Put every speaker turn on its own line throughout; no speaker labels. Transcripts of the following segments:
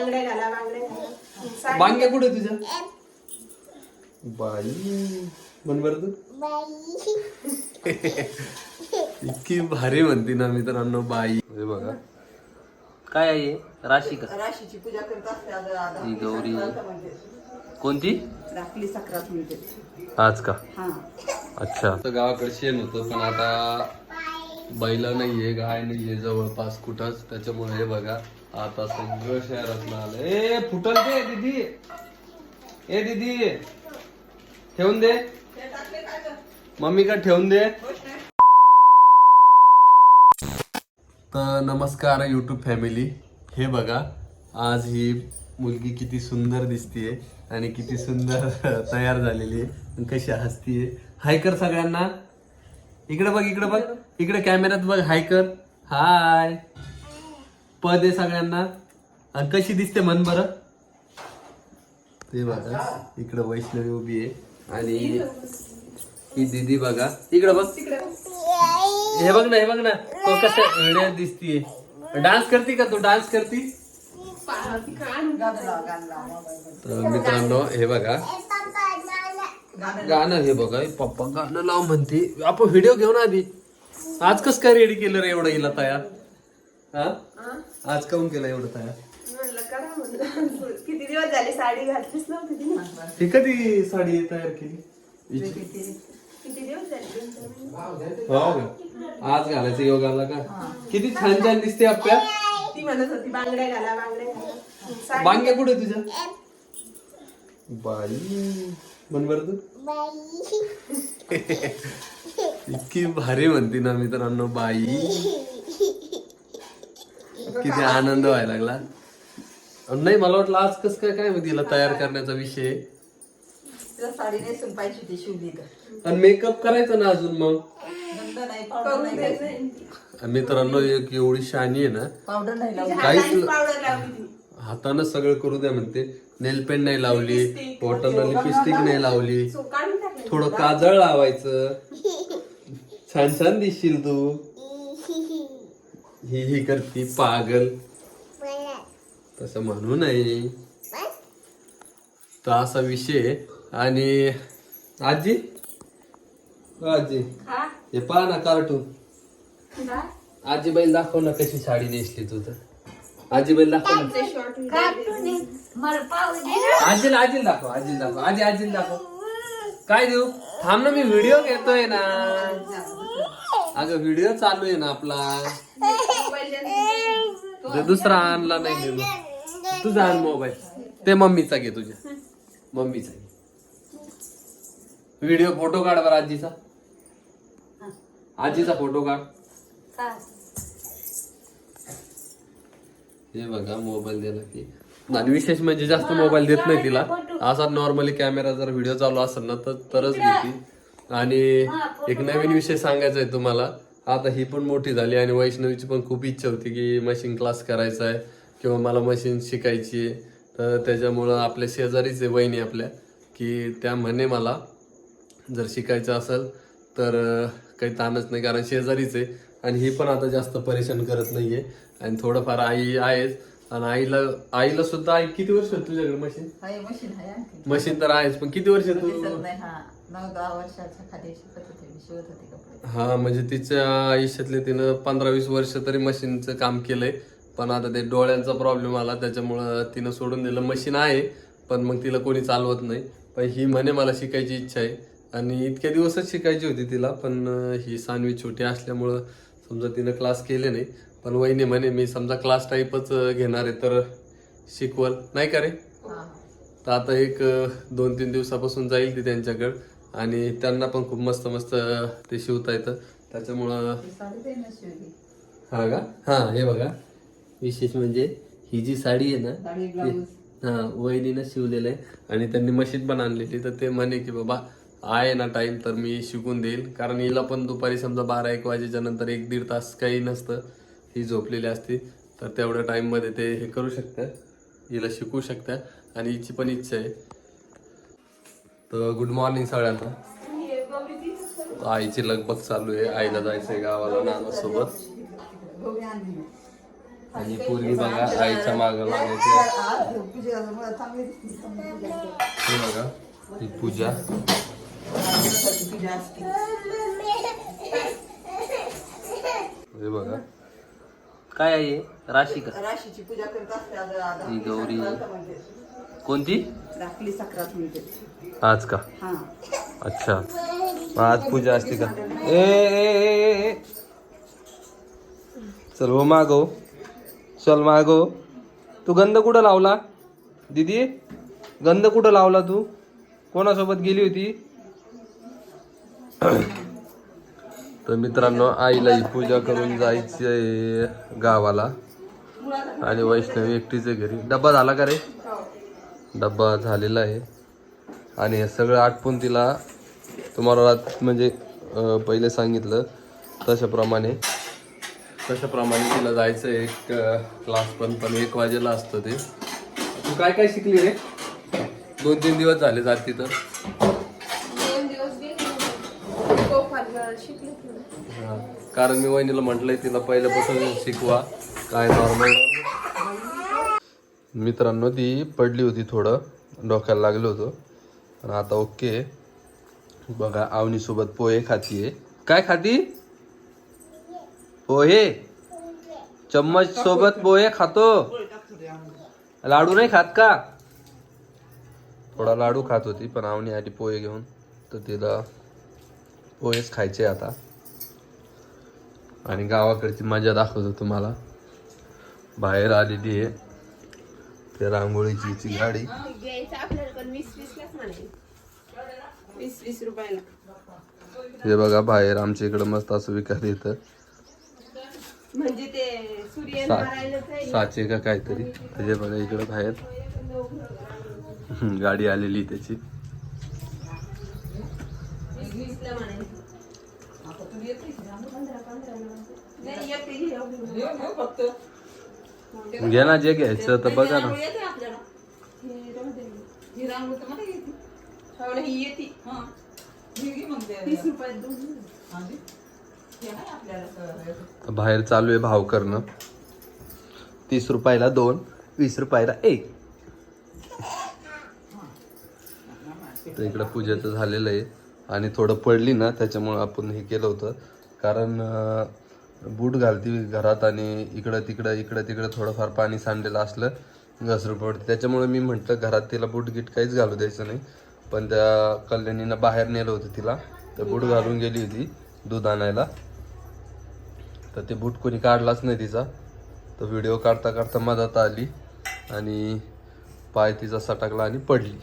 बांगड्या घाला बांगड्या घाला साडी-
बांग्या कुठे तुझ्या बाई. म्हण बर तू. इतकी भारी म्हणती ना मित्रांनो बाई. हे बघा. काय आहे राशी का?
राशीची पूजा करत असते आज-
ही गौरी.
सक्रात म्हणजे.
कोणती?
राखली सक्रात म्हणजे
आज का?
हा.
अच्छा. तर गावाकडे शेण होतं पण आता बैल नाहीये गाय नाहीये जवळपास कुठंच. त्याच्यामुळे हे बघा. आता सगळं शहरातलं आलं ए फुटल दे दीदी. ए दीदी. ठेवून दे. मम्मी का ठेवून दे? तर नमस्कार यूट्यूब फॅमिली हे बघा आज ही मुलगी किती सुंदर दिसतीये आणि किती सुंदर तयार झालेली आहे कशी हसतीये. हाय कर सगळ्यांना. इकडे बघ इकडे बघ. इकडे कॅमेऱ्यात बघ. हाय कर. हाय पद आहे सगळ्यांना. आणि कशी दिसते मन बरं? ते बघा इकडं वैष्णवी उभी आहे. आणि ही दीदी बघा. इकडं बघ. हे बघ ना हे बघ ना. तो कसं वेड्यात दिसतीये. डान्स करते का तू? डान्स करती? तर मित्रांनो हे बघा. गाणं हे बघा पप्पा गाणं लाव म्हणते. आपण व्हिडिओ घेऊ ना आधी. आज कस काय रेडी केलं रे एवढं हिला तयार? हा? आज काऊन केलं एवढं तयार?
म्हणलं करा म्हणलं. किती दिवस झाले साडी घातलीच नव्हती.
ही कधी साडी तयार केली? हिची?
किती दिवस झाले दोन चार महिने.
हो का आज घालायचं योगाला का? किती छान छान दिसते आपल्या
ती म्हणत होती बांगड्या घाला बांगड्या घाला. साडी-
बांग्या कुठे तुझ्या? बाई. म्हण बर तू. इतकी भारी म्हणती ना मित्रांनो बाई. किती आनंद व्हायला लागला. नाही मला वाटलं आज कस काय काय हिला तयार करण्याचा विषय.
तिला साडी नेसून पाहिजे ती शिवली तर.
आणि मेकअप करायचा ना अजून मग?
गंध नाही पावडर नाही लावली.
मित्रांनो एक एवढी शानी आहे ना
पावडर नाही लावली.
काहीच
पावडर लावली ती.
हातानं सगळं करू द्या म्हणते. नेल पेंट नाही लावली बॉटलला लिपस्टिक नाही लावली. थोडं काजळ लावायचं. छान छान दिसशील तू. ही ही करती पागल. तसं म्हणू नये. तर असा विषय. आणि आजी? आजी.
हा?
हे पहा ना कार्टून? आजी बैल दाखव ना कशी साडी नेसली तू तर. आजी बैल दाखव ना. आजीला आजीला दाखव आजीला दाखव. आजी आजीला दाखव. काय देऊ? थांब ना मी व्हिडिओ घेतोय ना. अगं व्हिडिओ चालू आहे ना आपला. दुसरा आणला नाही मी तुझा आण मोबाईल. ते मम्मीचा घे तुझ्या. मम्मीचा घे. व्हिडिओ फोटो काढ बरं आजीचा. आजीचा फोटो काढ. हे बघा मोबाईल दिला की. आणि विशेष म्हणजे जास्त मोबाईल देत नाही तिला. असा नॉर्मली कॅमेरा जर व्हिडिओ चालू असेल ना तर तरच घेते आणि एक नवीन विषय सांगायचा आहे तुम्हाला. आता ही पण मोठी झाली आणि वैष्णवीची पण खूप इच्छा होती की मशीन क्लास करायचा आहे किंवा मला मशीन शिकायची आहे. तर त्याच्यामुळं आपल्या शेजारीच आहे वहिनी आपल्या की त्या म्हणे मला जर शिकायचं असेल तर काही ताणच नाही कारण शेजारीच आहे. आणि ही पण आता जास्त परेशान करत नाहीये. आणि थोडंफार आई आहेच. आणि आईला आईला सुद्धा आई किती वर्ष होत तुझ्याकडे मशीन
मशीन
तर आहेच पण किती वर्ष तू?
नाही नऊ दहा वर्षाच्या खाली शिकत होते मी शिवत होते कपडे.
हा म्हणजे तिच्या आयुष्यातले तिनं पंधरा वीस वर्ष तरी मशीनचं काम केलंय. पण आता ते डोळ्यांचा प्रॉब्लेम आला त्याच्यामुळं तिनं सोडून दिलं. मशीन आहे पण मग तिला कोणी चालवत नाही. पण ही म्हणे मला शिकायची इच्छा आहे. आणि इतक्या दिवसच शिकायची होती तिला पण ही सानवी छोटी असल्यामुळं समजा तिनं क्लास केले नाही. पण वहिनी म्हणे मी समजा क्लास टाईपच घेणार आहे तर शिकवल. नाही का रे? तर आता एक दोन तीन दिवसापासून जाईल ती त्यांच्याकडं. आणि त्यांना पण खूप मस्त मस्त ते शिवता येतं. त्याच्यामुळं हा का? हा हे बघा. विशेष म्हणजे ही जी साडी आहे ना हा वहिनीनं शिवलेलं आहे. आणि त्यांनी मशीन पण आणलेली तर ते म्हणे की बाबा आहे ना टाइम तर मी शिकून देईल. कारण हिला पण दुपारी समजा बारा एक वाजेच्या नंतर एक दीड तास काही नसतं. ही झोपलेली असते. तर तेवढ्या टाइममध्ये ते हे करू शकतात. हिला शिकू शकतात. आणि हिची पण इच्छा आहे. तर गुड मॉर्निंग सगळ्यांना आईची लगबग चालू आहे. आईला जायचंय गावाला नानासोबत. आणि पोरगी बघा आईच्या माग लागायची. हे बघा ही पूजा. हे बघा. काय आहे? राशी का
राशीची पूजा करत असते
ही गौरी. कोणती?
राखली सक्रात म्हणते
आज का?
हा.
अच्छा. मग आज पूजा असते का? ए ए, ए, ए, ए. चल हो मागो चल मागो तू गंध कुठं लावला? दीदी गंध कुठं लावला तू? कोणासोबत गेली होती? तर मित्रांनो आईला ही पूजा करून जायची गावाला. आणि वैष्णवी एकटीच आहे घरी. डब्बा झाला का रे? डब्बा झालेला आहे. आणि हे सगळं आटपून तिला तुम्हाला रात- म्हणजे पहिले सांगितलं तशाप्रमाणे. तशाप्रमाणे तिला जायचं आहे एक क्लास पण पण एक वाजेला असतं ते. तू काय काय शिकली रे? दोन तीन दिवस झाले जात तिथं. हा. कारण मी वहिनीला म्हटलंय तिला पहिल्यापासून शिकवा. काय नॉर्मल मित्रांनो ती पडली होती थोडं. डोक्याला लागलं होतं. पण आता ओके. बघा आवनीसोबत पोहे खातीये. काय खाती? पोहे. चम्मच सोबत पोहे खातो. लाडू नाही खात का? थोडा लाडू खात होती पण आवनी आली पोहे घेऊन. तर तिला पोहेच खायचे आता. आणि गावाकडची मजा दाखवतो तुम्हाला. बाहेर आलेली आहे. ते रांगोळीची गाडी.
घ्यायचं आपल्याला पण वीस वीस लाच म्हणाले वीस वीस रुपयाला.
हे बघा बाहेर आमच्या इकडं मस्त असं विकायला येतं.
म्हणजे ते सूर्य
साचे का काहीतरी. त्याचे बघा इकडं बाहेर. गाडी आलेली त्याची.
वीसला म्हणायचं. नाही, येते ही एवढी.
फक्त.
घे ना जे घ्यायचं तर बघा ना.
तर
बाहेर चालू आहे भाव करणं. तीस रुपयाला दोन वीस रुपयाला एक. तर इकडं पूजेचं झालेलं आहे. आणि थोडं पडली ना त्याच्यामुळं आपण हे केलं होतं. कारण बूट घालती घरात आणि इकडं तिकडं इकडं तिकडं थोडंफार पाणी सांडलेलं असलं घसरू पडते. त्याच्यामुळे मी म्हटलं घरात तिला बूट गिट काहीच घालू द्यायचं नाही. पण त्या कल्याणीनं बाहेर नेलं होतं तिला. तर बूट घालून गेली होती दूध आणायला. तर ते बूट कोणी काढलाच नाही तिचा. तर व्हिडिओ काढता काढता मदत आली आणि पाय तिचा सटकला आणि पडली.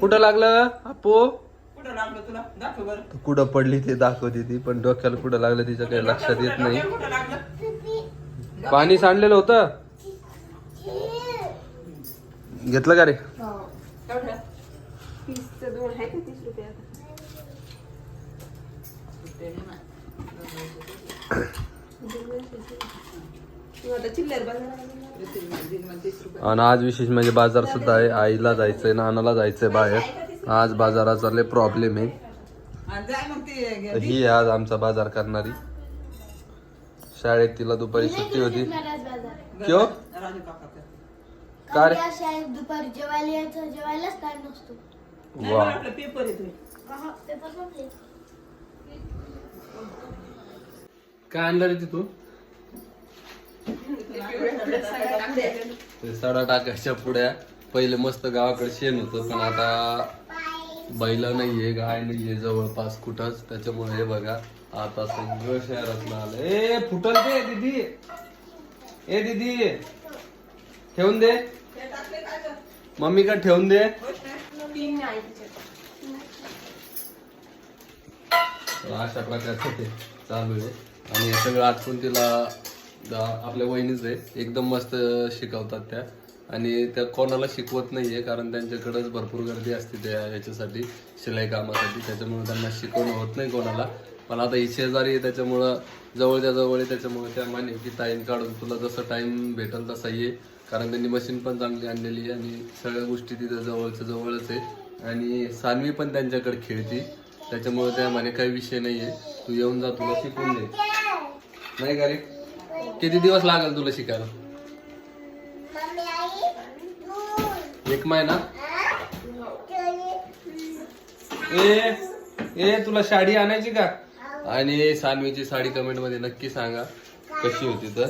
कुठं लागलं
आपो
कुठं लागलं तुला? दाखव बरं.
तर कुठं पडली ते दाखवते ती पण डोक्याला कुठं लागलं तिच्या काही लक्षात येत नाही.
कुठं लागलं?
पाणी सांडलेलं होतं? घेतलं का रे?
एवढं?
तीसचं दोन आहे का तीस रुपयात तू आता चिल्लर बाजार
तीस रुपये
आणि आज विशेष म्हणजे बाजार सुद्धा आहे. आईला जायचंय नानाला जायचंय बाहेर. आज बाजाराचा लय प्रॉब्लेम आहे. ही आहे आज आमचा बाजार करणारी. शाळेत तिला दुपारी सुट्टी होती. क्यो?
राजू काकाचं.
का रे?
कारण शाळेत दुपारी जेवायला यायचं जेवायलाच टाइम नसतो.
नाही
वा
पेपर येतोय
काय आणलं रे ते सडा टाकायच्या पुढ्या. पहिले मस्त गावाकडे शेण होतं पण आता बैल नाहीये गाय नाहीये जवळपास कुठंच. त्याच्यामुळे हे बघा आता सगळं शहरात आलं ए फुटल दे दीदी. ए दीदी. ठेवून दे. मम्मी का ठेवून दे? अशा प्रकारचं ते चालू आहे. आणि हे सगळं आठवून तिला आपल्या वहिनीच आहे एकदम मस्त शिकवतात त्या. आणि त्या कोणाला शिकवत नाही आहे कारण त्यांच्याकडंच भरपूर गर्दी असते त्या ह्याच्यासाठी शिलाई कामासाठी. त्याच्यामुळे त्यांना शिकवणं होत नाही कोणाला. पण आता ही शेजारी आहे त्याच्यामुळं जवळच्या जवळ आहे त्याच्यामुळे त्या माने की टाईम काढून तुला जसं टाईम भेटेल तसा ये. कारण त्यांनी मशीन पण चांगली आणलेली आहे आणि सगळ्या गोष्टी तिथं जवळच्या जवळच आहे. आणि सानवी पण त्यांच्याकडे खेळती. त्याच्यामुळे त्या म्हणे काही विषय नाही आहे तू येऊन जा तुला शिकून दे नाही का रे? किती दिवस लागेल तुला शिकायला? एक महिना? ए ए तुला साडी आणायची का? आणि सानवीची साडी कमेंटमध्ये नक्की सांगा कशी होती तर.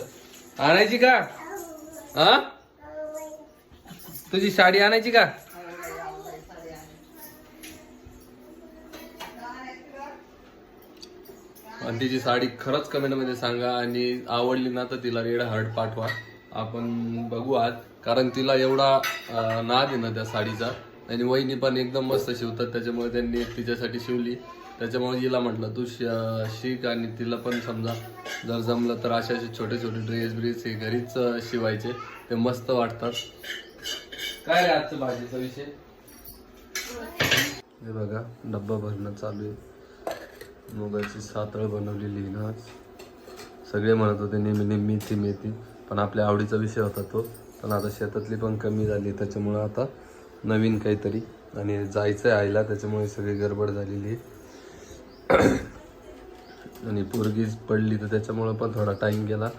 आणायची का? हा? तुझी साडी आणायची का? आणि तिची साडी खरंच कमेंटमध्ये सांगा आणि आवडली ना तर तिला रेड हार्ट पाठवा. आपण बघू आज. कारण तिला एवढा नाद आहे ना त्या साडीचा. आणि वहिनी पण एकदम मस्त शिवतात. त्याच्यामुळे त्यांनी तिच्यासाठी शिवली. त्याच्यामुळे हिला म्हटलं तू श- शिक आणि तिला पण समजा जर जमलं तर असे असे छोटे छोटे ड्रेस ब्रेस हे घरीच शिवायचे. ते मस्त वाटतात. काय रे आजचं भाजीचा विषय? हे बघा डब्बा भरणं चालू आहे. मुगाची सातळ बनवलेली ना आज. सगळे म्हणत होते नेहमी नेहमी ती मेथी. पण आपल्या आवडीचा विषय होता तो. पण आता शेतातली पण कमी झाली त्याच्यामुळं आता नवीन काहीतरी. आणि जायचं आहे आईला त्याच्यामुळे सगळी गडबड झालेली आहे. आणि पोरगीच पडली तर त्याच्यामुळं पण थोडा टाईम गेला.